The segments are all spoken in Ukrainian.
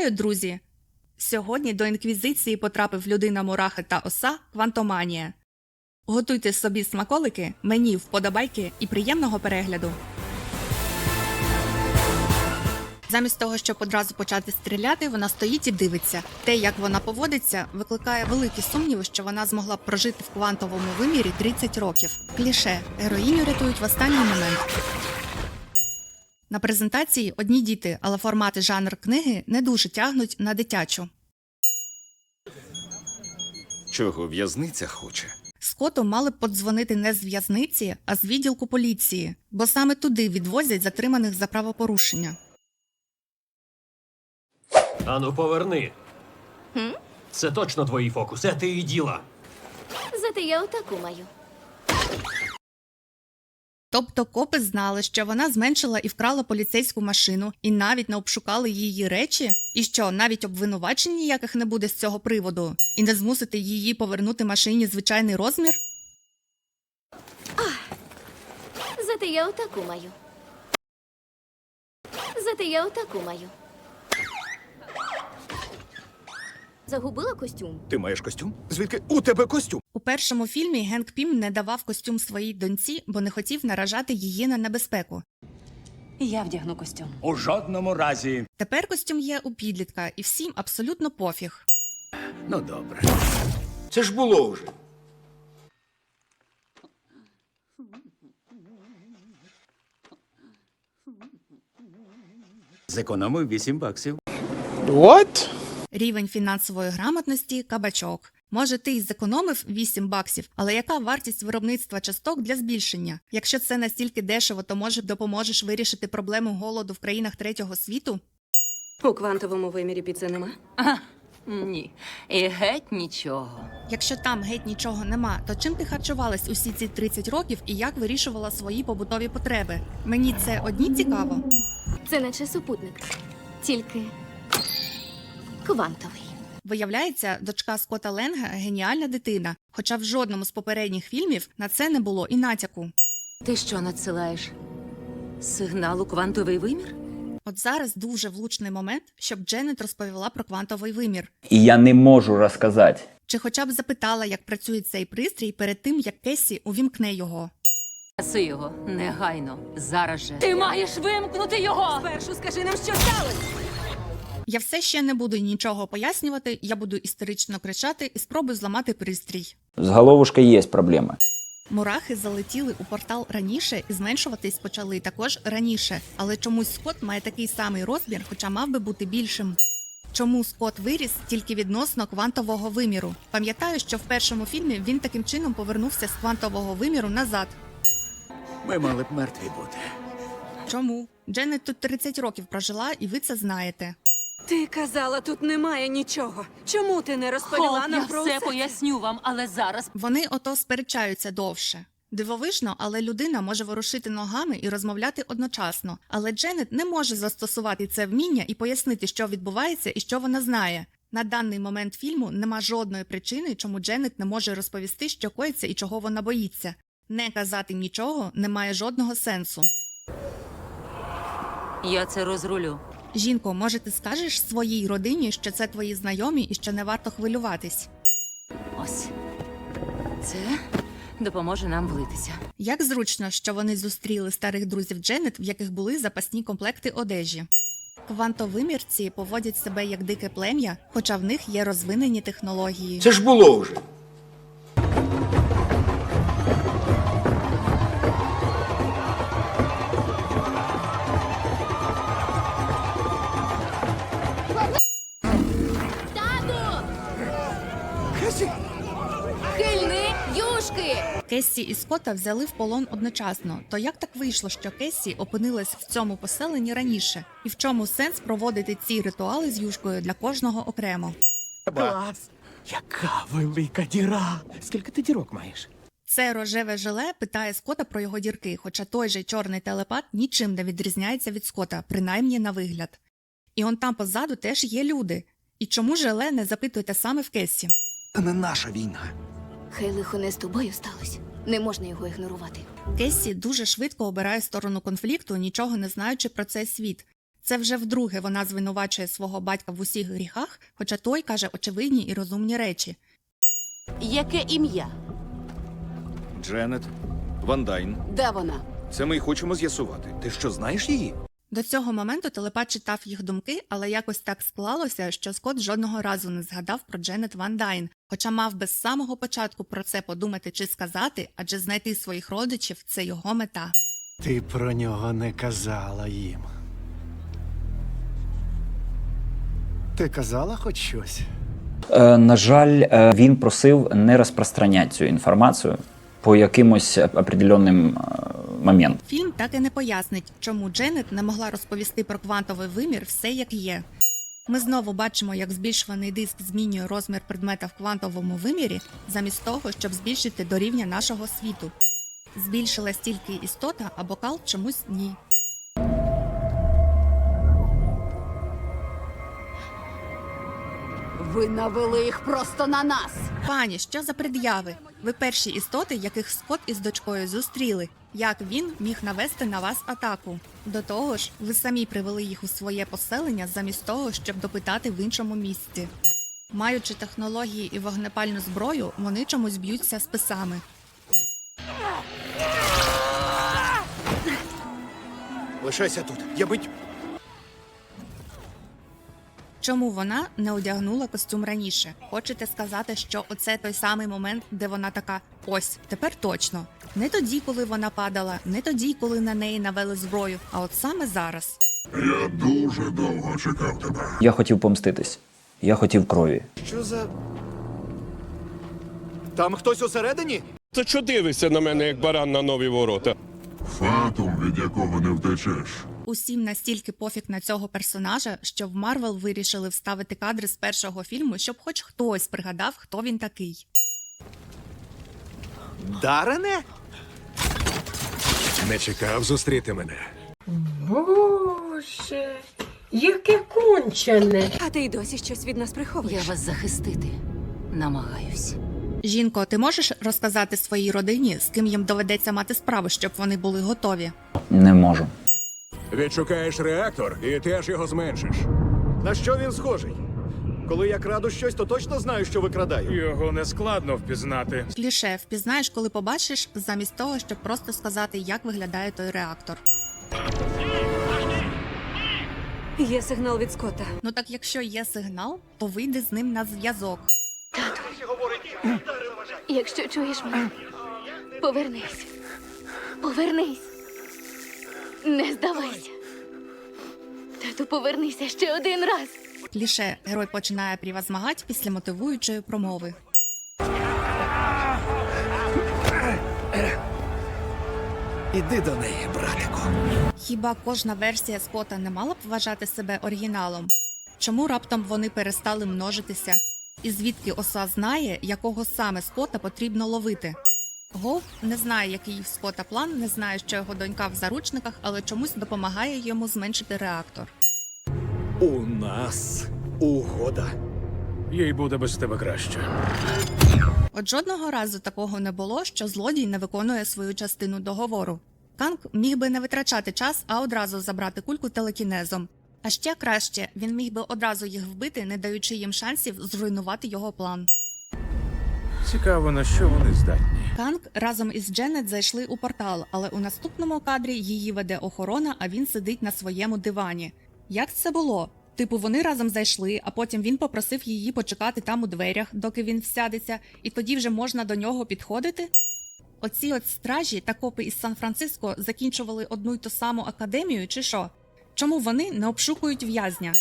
Вітаю, друзі! Сьогодні до інквізиції потрапив людина мурахи та оса Квантоманія. Готуйте собі смаколики, мені вподобайки і приємного перегляду. Замість того, щоб одразу почати стріляти, вона стоїть і дивиться. Те, як вона поводиться, викликає великі сумніви, що вона змогла б прожити в квантовому вимірі 30 років. Кліше героїню рятують в останній момент. На презентації одні діти, але формат і жанр книги не дуже тягнуть на дитячу. Чого в'язниця хоче? Скоту мали б подзвонити не з в'язниці, а з відділку поліції, бо саме туди відвозять затриманих за правопорушення. Ану, поверни. Це точно твої фокуси, а ти і діла. Зате я отаку маю. Тобто копи знали, що вона зменшила і вкрала поліцейську машину, і навіть не обшукали її речі, і що навіть обвинувачень ніяких не буде з цього приводу, і не змусити її повернути машині звичайний розмір. Зате я отаку маю. Зате я отаку маю. Загубила костюм. Ти маєш костюм? Звідки у тебе костюм? У першому фільмі Генк Пім не давав костюм своїй доньці, бо не хотів наражати її на небезпеку. Я вдягну костюм. У жодному разі. Тепер костюм є у підлітка, і всім абсолютно пофіг. Ну добре. Це ж було вже. Зекономив 8 баксів. What? Рівень фінансової грамотності кабачок. Може, ти й зекономив 8 баксів, але яка вартість виробництва часток для збільшення? Якщо це настільки дешево, то може допоможеш вирішити проблему голоду в країнах третього світу? У квантовому вимірі піци нема? А, ні. І геть нічого. Якщо там геть нічого нема, то чим ти харчувалась усі ці 30 років і як вирішувала свої побутові потреби? Мені це одні цікаво. Це наче супутник. Тільки квантовий. Виявляється, дочка Скотта Ленга геніальна дитина, хоча в жодному з попередніх фільмів на це не було і натяку. Ти що надсилаєш? Сигнал у квантовий вимір? От зараз дуже влучний момент, щоб Дженет розповіла про квантовий вимір. І я не можу розказати. Чи хоча б запитала, як працює цей пристрій перед тим, як Кесі увімкне його. Гаси його негайно. Зараз же. Ти маєш вимкнути його! Спершу скажи нам, що сталося! Я все ще не буду нічого пояснювати, я буду істерично кричати і спробую зламати пристрій. З головушкою є проблема. Мурахи залетіли у портал раніше і зменшуватись почали також раніше, але чомусь Скот має такий самий розмір, хоча мав би бути більшим. Чому Скот виріс тільки відносно квантового виміру? Пам'ятаю, що в першому фільмі він таким чином повернувся з квантового виміру назад. Ми мали б мертві бути. Чому? Дженет тут 30 років прожила, і ви це знаєте. Ти казала, тут немає нічого. Чому ти не розповіла Хоп, нам я про все усе? поясню вам, але зараз. Вони ото сперечаються довше. Дивовижно, але людина може ворушити ногами і розмовляти одночасно. Але Дженет не може застосувати це вміння і пояснити, що відбувається і що вона знає. На даний момент фільму нема жодної причини, чому Дженет не може розповісти, що коїться і чого вона боїться. Не казати нічого не має жодного сенсу. Я це розрулю. Жінко, може, ти скажеш своїй родині, що це твої знайомі і що не варто хвилюватись? Ось. Це допоможе нам влитися. Як зручно, що вони зустріли старих друзів Дженет, в яких були запасні комплекти одежі. Квантовимірці поводять себе як дике плем'я, хоча в них є розвинені технології. Це ж було вже. Кессі і Скотта взяли в полон одночасно. То як так вийшло, що Кессі опинилась в цьому поселенні раніше? І в чому сенс проводити ці ритуали з юшкою для кожного окремо? Клас! Яка велика діра! Скільки ти дірок маєш? Це рожеве желе питає Скота про його дірки, хоча той же чорний телепат нічим не відрізняється від Скота, принаймні на вигляд. І он там позаду теж є люди. І чому желе не запитуєте саме в Кессі? Це не наша війна. Хай лихо не з тобою сталося. Не можна його ігнорувати. Кессі дуже швидко обирає сторону конфлікту, нічого не знаючи про цей світ. Це вже вдруге вона звинувачує свого батька в усіх гріхах, хоча той каже очевидні і розумні речі. Яке ім'я? Дженет, Ван Дайн. Де вона? Це ми й хочемо з'ясувати. Ти що, знаєш її? До цього моменту телепат читав їх думки, але якось так склалося, що Скотт жодного разу не згадав про Дженет Ван Дайн, хоча мав би з самого початку про це подумати чи сказати, адже знайти своїх родичів це його мета. Ти про нього не казала їм. Ти казала хоч щось? Е, на жаль, е, він просив не розпространяти цю інформацію по якимось определенним е, моментам. Фільм так і не пояснить, чому Дженет не могла розповісти про квантовий вимір все як є. Ми знову бачимо, як збільшуваний диск змінює розмір предмета в квантовому вимірі, замість того, щоб збільшити до рівня нашого світу. Збільшилась тільки істота, а бокал чомусь ні. Ви навели їх просто на нас. Пані, що за пред'яви? Ви перші істоти, яких Скот із дочкою зустріли. Як він міг навести на вас атаку? До того ж, ви самі привели їх у своє поселення замість того, щоб допитати в іншому місці. Маючи технології і вогнепальну зброю, вони чомусь б'ються списами. Лишайся тут. Я бить. Чому вона не одягнула костюм раніше? Хочете сказати, що оце той самий момент, де вона така ось тепер точно. Не тоді, коли вона падала, не тоді, коли на неї навели зброю, а от саме зараз. Я дуже довго чекав тебе. Я хотів помститись. Я хотів крові. Що за. Там хтось усередині? Та що дивишся на мене, як баран на нові ворота? Фатум, від якого не втечеш. Усім настільки пофіг на цього персонажа, що в Марвел вирішили вставити кадри з першого фільму, щоб хоч хтось пригадав, хто він такий. Дарене? Не чекав зустріти мене. Боже, яке кончене. А ти й досі щось від нас Я вас захистити намагаюсь. Жінко, ти можеш розказати своїй родині, з ким їм доведеться мати справу, щоб вони були готові? Не можу. Відшукаєш реактор і теж його зменшиш. На що він схожий? Коли я краду щось, то точно знаю, що викрадаю. Його не складно впізнати. Кліше, впізнаєш, коли побачиш, замість того, щоб просто сказати, як виглядає той реактор. Є сигнал від Скотта. Ну так якщо є сигнал, то вийди з ним на зв'язок. Якщо чуєш мене, повернись. Повернись. Не здавайся. Тату, повернися ще один раз. Кліше, герой починає прівозмагати після мотивуючої промови. Іди до неї, братику. Хіба кожна версія Скота не мала б вважати себе оригіналом? Чому раптом вони перестали множитися? І звідки оса знає, якого саме Скота потрібно ловити? Гов не знає, який в Скота план, не знає, що його донька в заручниках, але чомусь допомагає йому зменшити реактор. У нас угода. Їй буде без тебе краще. От жодного разу такого не було, що злодій не виконує свою частину договору. Канг міг би не витрачати час, а одразу забрати кульку телекінезом. А ще краще, він міг би одразу їх вбити, не даючи їм шансів зруйнувати його план. Цікаво, на що вони здатні. Канг разом із Дженнет зайшли у портал, але у наступному кадрі її веде охорона, а він сидить на своєму дивані. Як це було? Типу, вони разом зайшли, а потім він попросив її почекати там у дверях, доки він всядеться, і тоді вже можна до нього підходити? Оці от стражі та копи із Сан-Франциско закінчували одну й ту саму академію, чи що? Чому вони не обшукують в'язня?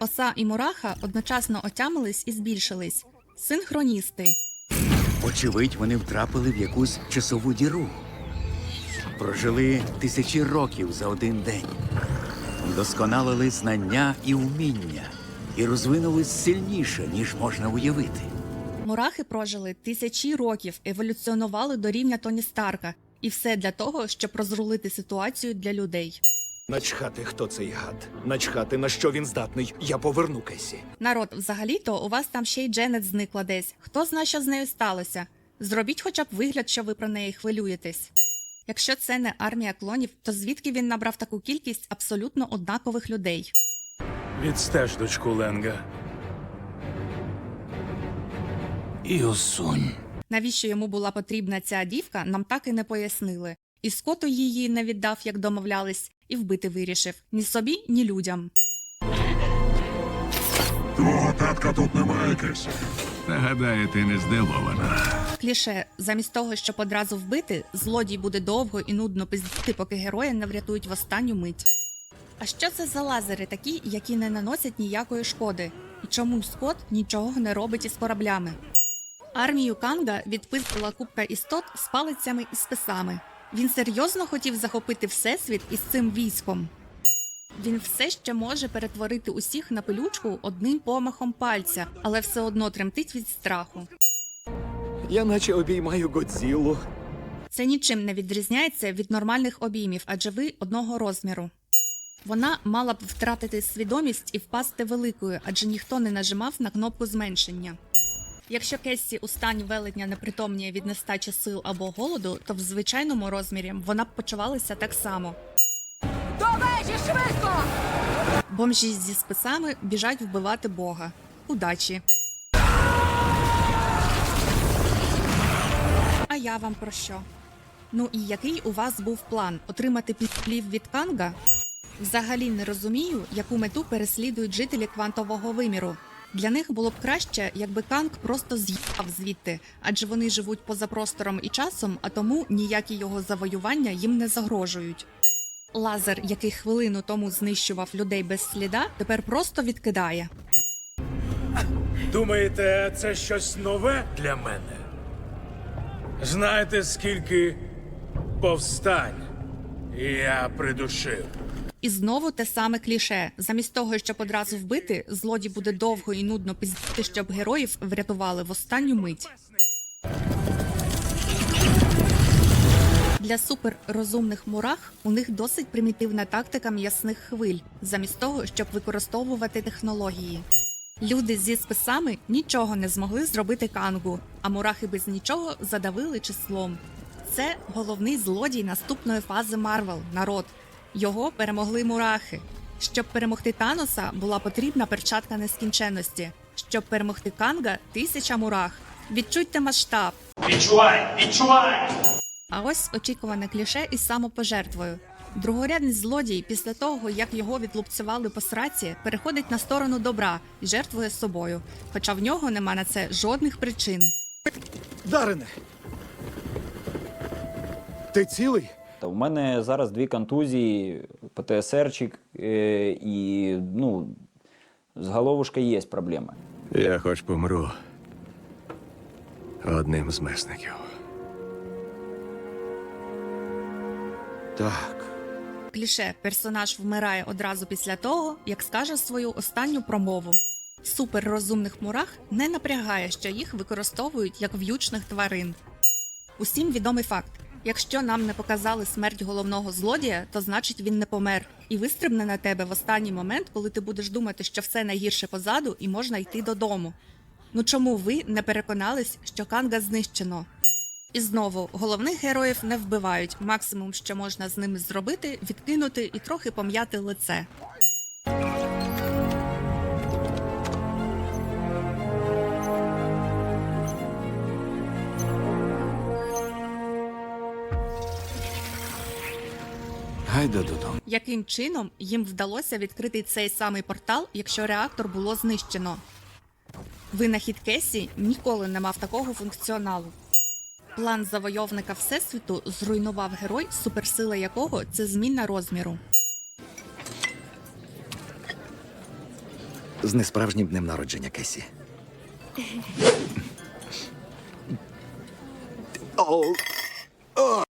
Оса і мураха одночасно отямились і збільшились. Синхроністи. Очевидь, вони втрапили в якусь часову діру. Прожили тисячі років за один день. Вдосконалили знання і вміння, і розвинулись сильніше, ніж можна уявити. Мурахи прожили тисячі років, еволюціонували до рівня Тоні Старка, і все для того, щоб розрулити ситуацію для людей. Начхати, хто цей гад. Начхати, на що він здатний. Я поверну Кесі. Народ, взагалі-то у вас там ще й Дженет зникла десь. Хто знає, що з нею сталося? Зробіть хоча б вигляд, що ви про неї хвилюєтесь. Якщо це не армія клонів, то звідки він набрав таку кількість абсолютно однакових людей? Відстеж дочку Ленга. І усунь. Навіщо йому була потрібна ця дівка, нам так і не пояснили. І Скоту її не віддав, як домовлялись, і вбити вирішив ні собі, ні людям. Твого татка тут немає, Кесі. Нагадаю, ти не здивована. Кліше, замість того, щоб одразу вбити, злодій буде довго і нудно пиздити, поки герої не врятують в останню мить. А що це за лазери такі, які не наносять ніякої шкоди? І чому Скот нічого не робить із кораблями? Армію Канга відписала купка істот з палицями і списами. Він серйозно хотів захопити всесвіт із цим військом. Він все ще може перетворити усіх на пилючку одним помахом пальця, але все одно тремтить від страху. Я наче обіймаю Годзіллу. Це нічим не відрізняється від нормальних обіймів, адже ви одного розміру. Вона мала б втратити свідомість і впасти великою, адже ніхто не нажимав на кнопку зменшення. Якщо Кессі у стані велетня непритомніє від нестачі сил або голоду, то в звичайному розмірі вона б почувалася так само. До вежі швидко! Бомжі зі списами біжать вбивати Бога. Удачі! А я вам про що? Ну і який у вас був план отримати підплів від Канга? Взагалі не розумію, яку мету переслідують жителі квантового виміру. Для них було б краще, якби Канг просто з'їхав звідти, адже вони живуть поза простором і часом, а тому ніякі його завоювання їм не загрожують. Лазер, який хвилину тому знищував людей без сліда, тепер просто відкидає. Думаєте, це щось нове для мене? Знаєте, скільки повстань я придушив? І знову те саме кліше. Замість того, щоб одразу вбити, злодій буде довго і нудно пиздити, щоб героїв врятували в останню мить. Для суперрозумних мурах у них досить примітивна тактика м'ясних хвиль, замість того, щоб використовувати технології. Люди зі списами нічого не змогли зробити кангу, а мурахи без нічого задавили числом. Це головний злодій наступної фази Марвел народ. Його перемогли мурахи. Щоб перемогти Таноса, була потрібна перчатка нескінченності. Щоб перемогти Канга тисяча мурах. Відчуйте масштаб. Відчувай! Відчувай! А ось очікуване кліше із самопожертвою. Другорядний злодій після того, як його відлупцювали по сраці, переходить на сторону добра і жертвує собою, хоча в нього нема на це жодних причин. Дарине! Ти цілий? Та в мене зараз дві контузії, ПТСРчик е, і ну, з головушкою є проблеми. Я хоч помру одним з месників. Так. Кліше персонаж вмирає одразу після того, як скаже свою останню промову. Суперрозумних мурах не напрягає, що їх використовують як в'ючних тварин. Усім відомий факт: якщо нам не показали смерть головного злодія, то значить він не помер і вистрибне на тебе в останній момент, коли ти будеш думати, що все найгірше позаду і можна йти додому. Ну чому ви не переконались, що Канга знищено? І знову головних героїв не вбивають. Максимум, що можна з ними зробити, відкинути і трохи пом'яти лице. Яким чином їм вдалося відкрити цей самий портал, якщо реактор було знищено? Винахід Кесі ніколи не мав такого функціоналу. План завойовника Всесвіту зруйнував герой, суперсила якого це зміна розміру. З несправжнім днем народження, Кесі. О,